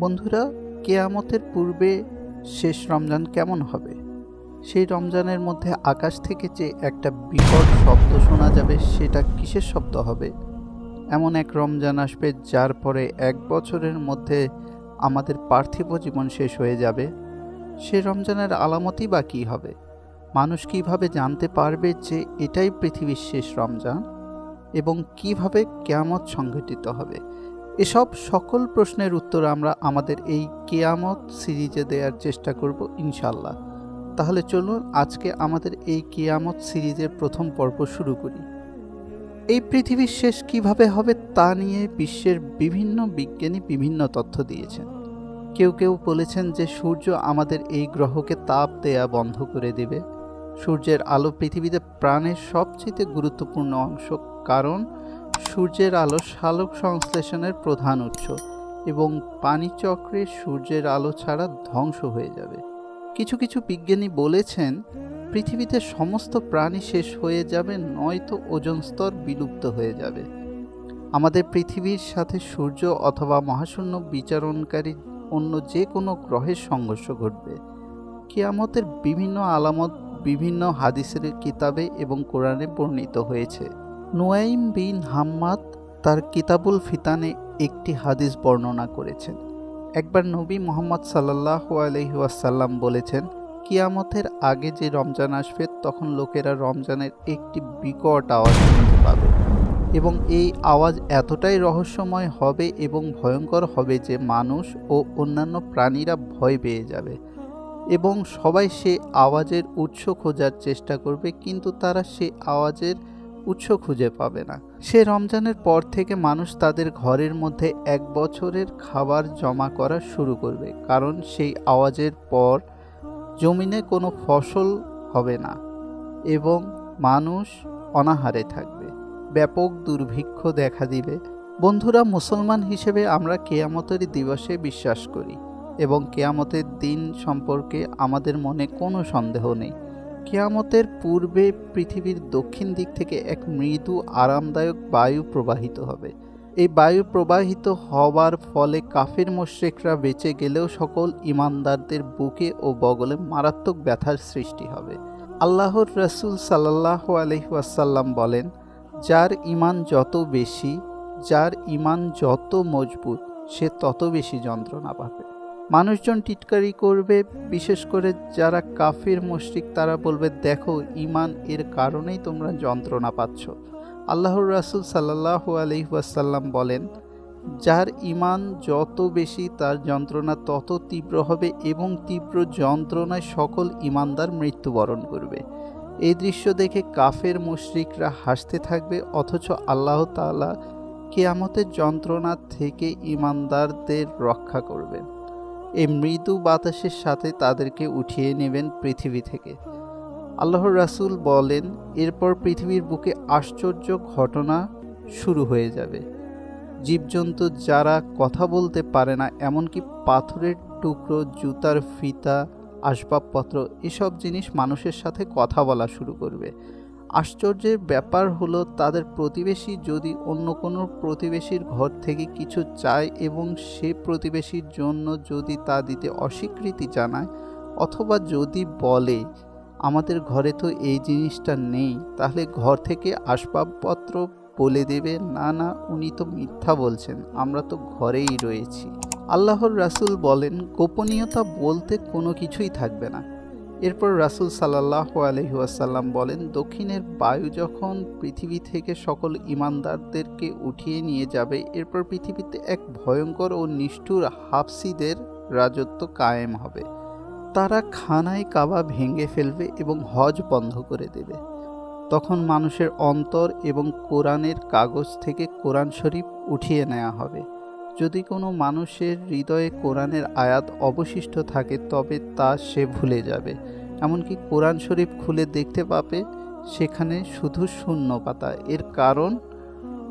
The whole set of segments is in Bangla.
বন্ধুরা, কেয়ামতের পূর্বে শেষ রমজান কেমন হবে? সেই রমজানের মধ্যে আকাশ থেকে যে একটা বিকট শব্দ শোনা যাবে, সেটা কিসের শব্দ হবে? এমন এক রমজান আসবে যার পরে এক বছরের মধ্যে আমাদের পার্থিব জীবন শেষ হয়ে যাবে। সে রমজানের আলামতই বা কী হবে? মানুষ কীভাবে জানতে পারবে যে এটাই পৃথিবীর শেষ রমজান? এবং কীভাবে কেয়ামত সংঘটিত হবে? এসব সকল প্রশ্নের উত্তর আমরা আমাদের এই কেয়ামত সিরিজে দেওয়ার চেষ্টা করব ইনশাল্লাহ তাহলে চলুন আজকে আমাদের এই কেয়ামত সিরিজের প্রথম পর্ব শুরু করি। এই পৃথিবীর শেষ কীভাবে হবে তা নিয়ে বিশ্বের বিভিন্ন বিজ্ঞানী বিভিন্ন তথ্য দিয়েছেন। কেউ কেউ বলেছেন যে সূর্য আমাদের এই গ্রহকে তাপ দেয়া বন্ধ করে দেবে। সূর্যের আলো পৃথিবীতে প্রাণের সবচেয়ে গুরুত্বপূর্ণ অংশ। কারণ সূর্যের আলো সালোক সংশ্লেষণের প্রধান উৎস এবং পানিচক্রে সূর্যের আলো ছাড়া ধ্বংস হয়ে যাবে। কিছু কিছু বিজ্ঞানী বলেছেন, পৃথিবীতে সমস্ত প্রাণী শেষ হয়ে যাবে, নয়তো ওজন স্তর বিলুপ্ত হয়ে যাবে। আমাদের পৃথিবীর সাথে সূর্য অথবা মহাশূন্য বিচারণকারী অন্য যে কোনো গ্রহের সংঘর্ষ ঘটবে। কেয়ামতের বিভিন্ন আলামত বিভিন্ন হাদিসের কিতাবে এবং কোরআনে বর্ণিত হয়েছে। নোয়াইম বিন হাম্মাদ তার কিতাবুল ফিতানে একটি হাদিস বর্ণনা করেছেন। একবার নবী মোহাম্মদ সাল্লাহ আলহিউসাল্লাম বলেছেন, কিয়ামতের আগে যে রমজান আসবে, তখন লোকেরা রমজানের একটি বিকট আওয়াজ শুনতে পাবে। এবং এই আওয়াজ এতটাই রহস্যময় হবে এবং ভয়ঙ্কর হবে যে মানুষ ও অন্যান্য প্রাণীরা ভয় পেয়ে যাবে। এবং সবাই সে আওয়াজের উৎস খোঁজার চেষ্টা করবে, কিন্তু তারা সে আওয়াজের উৎস খুঁজে পাবে না। সে রমজানের পর থেকে মানুষ তাদের ঘরের মধ্যে এক বছরের খাবার জমা করা শুরু করবে, কারণ সেই আওয়াজের পর জমিনে কোনো ফসল হবে না এবং মানুষ অনাহারে থাকবে। ব্যাপক দুর্ভিক্ষ দেখা দিবে। বন্ধুরা, মুসলমান হিসেবে আমরা কেয়ামতের দিবসে বিশ্বাস করি এবং কেয়ামতের দিন সম্পর্কে আমাদের মনে কোনো সন্দেহ নেই। কেয়ামতের পূর্বে পৃথিবীর দক্ষিণ দিক থেকে এক মৃদু আরামদায়ক বায়ু প্রবাহিত হবে। এই বায়ু প্রবাহিত হওয়ার ফলে কাফের মোশ্রেকরা বেঁচে গেলেও সকল ইমানদারদের বুকে ও বগলে মারাত্মক ব্যথার সৃষ্টি হবে। আল্লাহর রসুল সাল্লাহ আলহিহাসাল্লাম বলেন, যার ইমান যত বেশি, যার ইমান যত মজবুত, সে তত বেশি যন্ত্রণা পাবে। মানুষজন টিটকারি করবে, বিশেষ করে যারা কাফির, মুশরিক, তারা বলবে, দেখো ইমান এর কারণেই তোমরা যন্ত্রণা পাচ্ছ। আল্লাহর রাসুল সাল্লাহ আলহিহাসাল্লাম বলেন, যার ইমান যত বেশি, তার যন্ত্রণা তত তীব্র হবে এবং তীব্র যন্ত্রণায় সকল ইমানদার মৃত্যুবরণ করবে। এই দৃশ্য দেখে কাফের, মুশরিকরা হাসতে থাকবে, অথচ আল্লাহ তালা কেয়ামতের যন্ত্রণা থেকে ইমানদারদের রক্ষা করবেন। এই মৃদু বাতাসের সাথে তাদেরকে উঠিয়ে নেবেন পৃথিবী থেকে। আল্লাহর রাসুল বলেন, এরপর পৃথিবীর বুকে আশ্চর্য ঘটনা শুরু হয়ে যাবে। জীবজন্তু যারা কথা বলতে পারে না, এমনকি পাথরের টুকরো, জুতার ফিতা, আসবাবপত্র, এসব জিনিস মানুষের সাথে কথা বলা শুরু করবে। আশ্চর্যের ব্যাপার হলো, তাদের প্রতিবেশী যদি অন্য কোনো প্রতিবেশীর ঘর থেকে কিছু চায় এবং সে প্রতিবেশীর জন্য যদি তা দিতে অস্বীকৃতি জানায় অথবা যদি বলে, আমাদের ঘরে তো এই জিনিসটা নেই, তাহলে ঘর থেকে আসবাবপত্র বলে দেবে, না না, উনি তো মিথ্যা বলছেন, আমরা তো ঘরেই রয়েছি। আল্লাহর রাসুল বলেন, গোপনীয়তা বলতে কোনো কিছুই থাকবে না। এরপর রাসুল সাল্লাহ আলহিউসাল্লাম বলেন, দক্ষিণের বায়ু যখন পৃথিবী থেকে সকল ইমানদারদেরকে উঠিয়ে নিয়ে যাবে, এরপর পৃথিবীতে এক ভয়ঙ্কর ও নিষ্ঠুর হাফসিদের রাজত্ব কায়েম হবে। তারা খানায় কাবা ভেঙে ফেলবে এবং হজ বন্ধ করে দেবে। তখন মানুষের অন্তর এবং কোরআনের কাগজ থেকে কোরআন শরীফ উঠিয়ে নেওয়া হবে। যদি কোনো মানুষের হৃদয়ে কোরআনের আয়াত অবশিষ্ট থাকে, তবে তা সে ভুলে যাবে। এমনকি কোরআন শরীফ খুলে দেখতে পাবে, সেখানে শুধু শূন্য পাতা। এর কারণ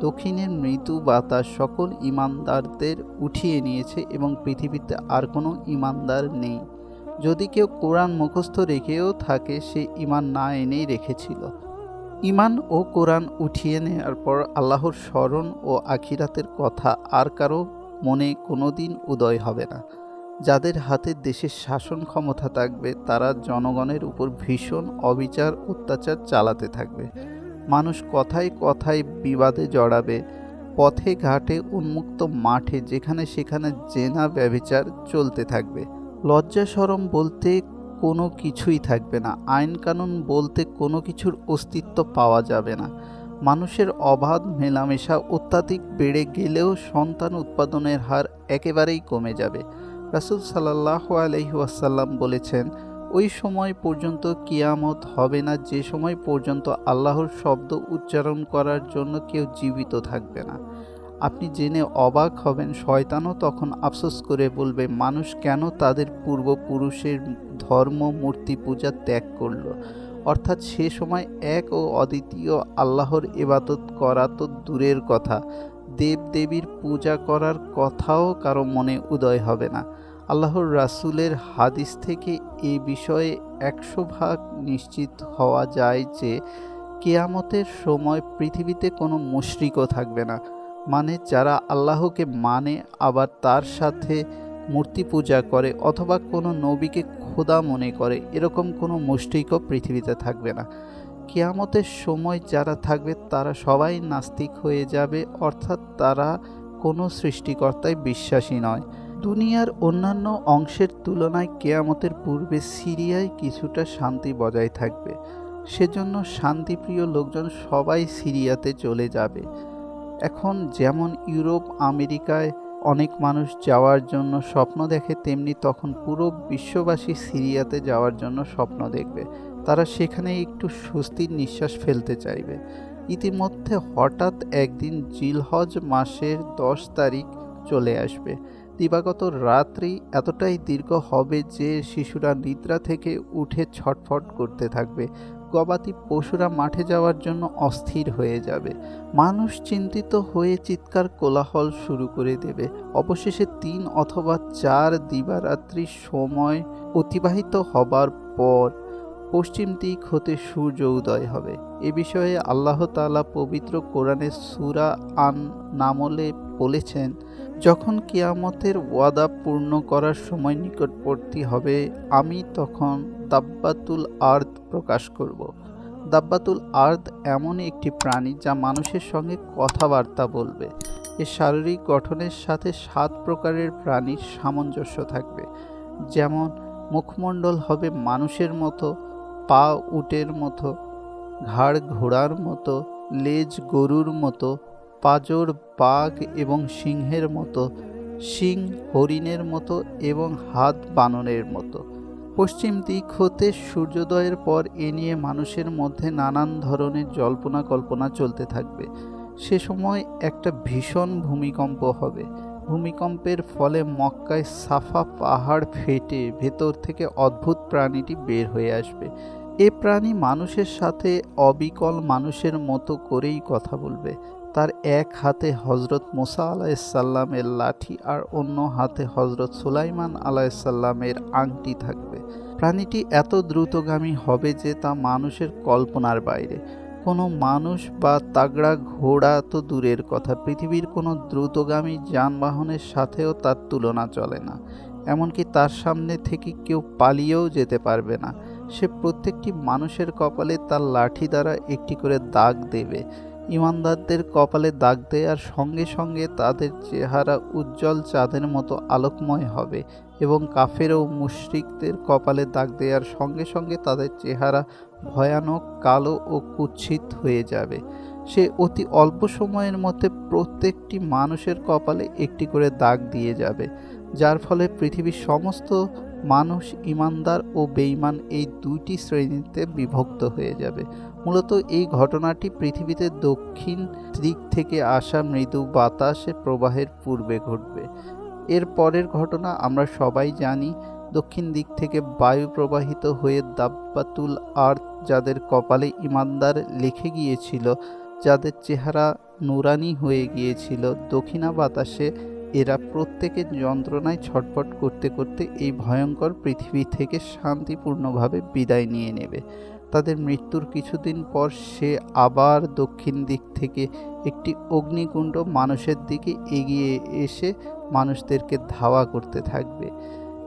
দক্ষিণের মৃদু বাতাস সকল ইমানদারদের উঠিয়ে নিয়েছে এবং পৃথিবীতে আর কোনো ইমানদার নেই। যদি কেউ কোরআন মুখস্থ রেখেও থাকে, সে ইমান না এনেই রেখেছিল। ইমান ও কোরআন উঠিয়ে নেওয়ার পর আল্লাহর স্মরণ ও আখিরাতের কথা আর কারও মনে কোনো দিন উদয় হবে না। যাদের হাতে দেশের শাসন ক্ষমতা থাকবে, তারা জনগণের উপর ভীষণ অবিচার, অত্যাচার চালাতে থাকবে। মানুষ কথায় কথায় বিবাদে জড়াবে, পথে ঘাটে উন্মুক্ত মাঠে যেখানে সেখানে জেনা ব্যভিচার চলতে থাকবে। লজ্জা সরম বলতে কোনো কিছুই থাকবে না। আইন কানুন বলতে কোনো কিছুর অস্তিত্ব পাওয়া যাবে না। মানুষের অবাধ মেলামেশা অত্যাধিক বেড়ে গেলেও সন্তান উৎপাদনের হার একেবারেই কমে যাবে। রাসুল সাল্লাহ আলহিউসাল্লাম বলেছেন, ওই সময় পর্যন্ত কিয়ামত হবে না, যে সময় পর্যন্ত আল্লাহর শব্দ উচ্চারণ করার জন্য কেউ জীবিত থাকবে না। আপনি জেনে অবাক হবেন, শয়তানও তখন আফসোস করে বলবে, মানুষ কেন তাদের পূর্বপুরুষের ধর্ম, মূর্তি, পূজা ত্যাগ করল? অর্থাৎ সে সময় এক ও অদ্বিতীয় আল্লাহর এবাদত করা তো দূরের কথা। দেব দেবীর পূজা করার কথাও কারও মনে উদয় হবে না। আল্লাহর রাসুলের হাদিস থেকে এ বিষয়ে একশো ভাগ নিশ্চিত হওয়া যায় যে, কেয়ামতের সময় পৃথিবীতে কোনো মুশরিকও থাকবে না। মানে যারা আল্লাহকে মানে আবার তার সাথে মূর্তি পূজা করে অথবা কোনো নবীকে খোদা মনে করে, এরকম কোনো মুশরিকও পৃথিবীতে থাকবে না। কেয়ামতের সময় যারা থাকবে, তারা সবাই নাস্তিক হয়ে যাবে, অর্থাৎ তারা কোনো সৃষ্টিকর্তায় বিশ্বাসী নয়। দুনিয়ার অন্যান্য অংশের তুলনায় কেয়ামতের পূর্বে সিরিয়ায় কিছুটা শান্তি বজায় থাকবে। সেজন্য শান্তিপ্রিয় লোকজন সবাই সিরিয়াতে চলে যাবে। এখন যেমন ইউরোপ, আমেরিকায় অনেক মানুষ যাওয়ার জন্য স্বপ্ন দেখে, তেমনি তখন পুরো বিশ্ববাসী সিরিয়াতে যাওয়ার জন্য স্বপ্ন দেখবে। তারা সেখানে একটু স্বস্তির নিঃশ্বাস ফেলতে চাইবে। ইতিমধ্যে হঠাৎ একদিন জিলহজ মাসের দশ তারিখ চলে আসবে। দিবাগত রাত্রি এতটাই দীর্ঘ হবে যে শিশুরা নিদ্রা থেকে উঠে ছটফট করতে থাকবে। গবাদি পশুরা মাঠে যাওয়ার জন্য অস্থির হয়ে যাবে। মানুষ চিন্তিত হয়ে চিৎকার কোলাহল শুরু করে দেবে। অবশেষে তিন অথবা চার দিবারাত্রি সময় অতিবাহিত হবার পর পশ্চিম দিক হতে সূর্য উদয় হবে। এ বিষয়ে আল্লাহ তালা পবিত্র কোরআনের সুরা আন নামলে বলেছেন যখন কিয়ামতের ওয়াদা পূর্ণ করার সময় নিকটবর্তী হবে, আমি তখন দাব্বাতুল আর্দ প্রকাশ করব। দাব্বাতুল আর্থ এমন একটি প্রাণী যা মানুষের সঙ্গে কথাবার্তা বলবে। এর শারীরিক গঠনের সাথে সাত প্রকারের প্রাণীর সামঞ্জস্য থাকবে। যেমন, মুখমণ্ডল হবে মানুষের মতো, পা উটের মতো, ঘাড় ঘোড়ার মতো, লেজ গরুর মতো পাজর, বাঘ এবং সিংহের মতো শিং হরিণের মতো এবং হাত বাননের মতো। পশ্চিম দিক হতে সূর্যোদয়ের পর এ নিয়ে মানুষের মধ্যে নানান ধরনের জল্পনা কল্পনা চলতে থাকবে। সে সময় একটা ভীষণ ভূমিকম্প হবে। ভূমিকম্পের ফলে মক্কায় সাফা পাহাড় ফেটে ভেতর থেকে অদ্ভুত প্রাণীটি বের হয়ে আসবে। এ প্রাণী মানুষের সাথে অবিকল মানুষের মতো করেই কথা বলবে। তার এক হাতে হজরত মোসা আলাইসাল্লামের লাঠি আর অন্য হাতে হজরত সুলাইমান আলাইসাল্লামের আংটি থাকবে। প্রাণীটি এত দ্রুতগামী হবে যে তা মানুষের কল্পনার বাইরে। কোনো মানুষ বা তাগড়া ঘোড়া তো দূরের কথা। পৃথিবীর কোনো দ্রুতগামী যানবাহনের সাথেও তার তুলনা চলে না। এমনকি তার সামনে থেকে কেউ পালিয়েও যেতে পারবে না। সে প্রত্যেকটি মানুষের কপালে তার লাঠি দ্বারা একটি করে দাগ দেবে। ইমানদারদের কপালে দাগ দেওয়ার সঙ্গে সঙ্গে তাদের চেহারা উজ্জ্বল চাঁদের মতো আলোকময় হবে এবং কাফের ও মুশরিকদের কপালে দাগ দেওয়ার সঙ্গে সঙ্গে তাদের চেহারা ভয়ানক, কালো ও কুচ্ছিত হয়ে যাবে। সে অতি অল্প সময়ের মধ্যে প্রত্যেকটি মানুষের কপালে একটি করে দাগ দিয়ে যাবে, যার ফলে পৃথিবীর সমস্ত মানুষ ইমানদার ও বেঈমান এই দুইটি শ্রেণীতে বিভক্ত হয়ে যাবে। মূলত এই ঘটনাটি পৃথিবীতে দক্ষিণ দিক থেকে আসা মৃদু বাতাসে প্রবাহের পূর্বে ঘটবে। এর পরের ঘটনা আমরা সবাই জানি, দক্ষিণ দিক থেকে বায়ু প্রবাহিত হয়ে দাব্বাতুল আর্থ যাদের কপালে ইমানদার লিখে গিয়েছিল, যাদের চেহারা নুরানি হয়ে গিয়েছিল, দক্ষিণা বাতাসে এরা প্রত্যেকের যন্ত্রণায় ছটফট করতে করতে এই ভয়ঙ্কর পৃথিবী থেকে শান্তিপূর্ণভাবে বিদায় নিয়ে নেবে। তাদের মৃত্যুর কিছুদিন পর সে আবার দক্ষিণ দিক থেকে একটি অগ্নিকুণ্ড মানুষের দিকে এগিয়ে এসে মানুষদেরকে ধাওয়া করতে থাকবে।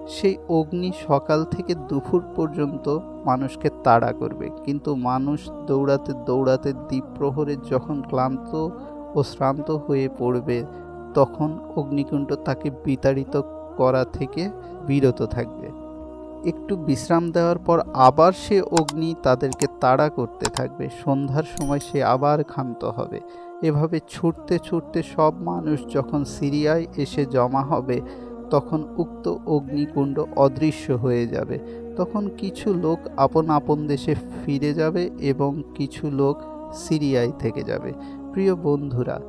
সেই অগ্নি সকাল থেকে দুপুর পর্যন্ত মানুষকে তাড়া করবে, কিন্তু মানুষ দৌড়াতে দৌড়াতে দ্বীপ প্রহরে যখন ক্লান্ত ও শ্রান্ত হয়ে পড়বে তখন অগ্নিকুণ্ড তাকে বিতাড়িত করা থেকে বিরত থাকবে। একটু বিশ্রাম দেওয়ার পর আবার সে অগ্নি তাদেরকে তাড়া করতে থাকবে। সন্ধ্যার সময় সে আবার ক্ষান্ত হবে। এভাবে ছুটতে ছুটতে সব মানুষ যখন সিরিয়ায় এসে জমা হবে, তখন উক্ত অগ্নিকুণ্ড অদৃশ্য হয়ে যাবে। তখন কিছু লোক আপন আপন দেশে ফিরে যাবে এবং কিছু লোক সিরিয়ায় থেকে যাবে। প্রিয় বন্ধুরা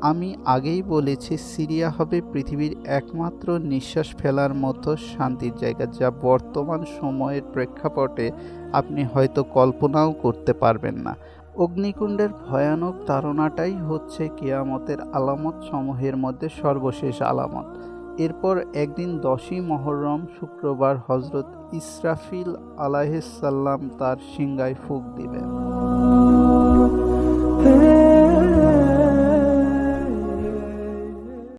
আমি আগেই বলেছি সিরিয়া হবে পৃথিবীর একমাত্র নিঃশ্বাস ফেলার মতো শান্তির জায়গা, যা বর্তমান সময়ের প্রেক্ষাপটে আপনি হয়তো কল্পনাও করতে পারবেন না। অগ্নিকুণ্ডের ভয়ানক ধারণাটাই হচ্ছে কেয়ামতের আলামত সমূহের মধ্যে সর্বশেষ আলামত। এরপর একদিন দশই মহরম শুক্রবার হজরত ইসরাফিল আলাহিসাল্লাম তার সিংগায় ফুক দিবেন।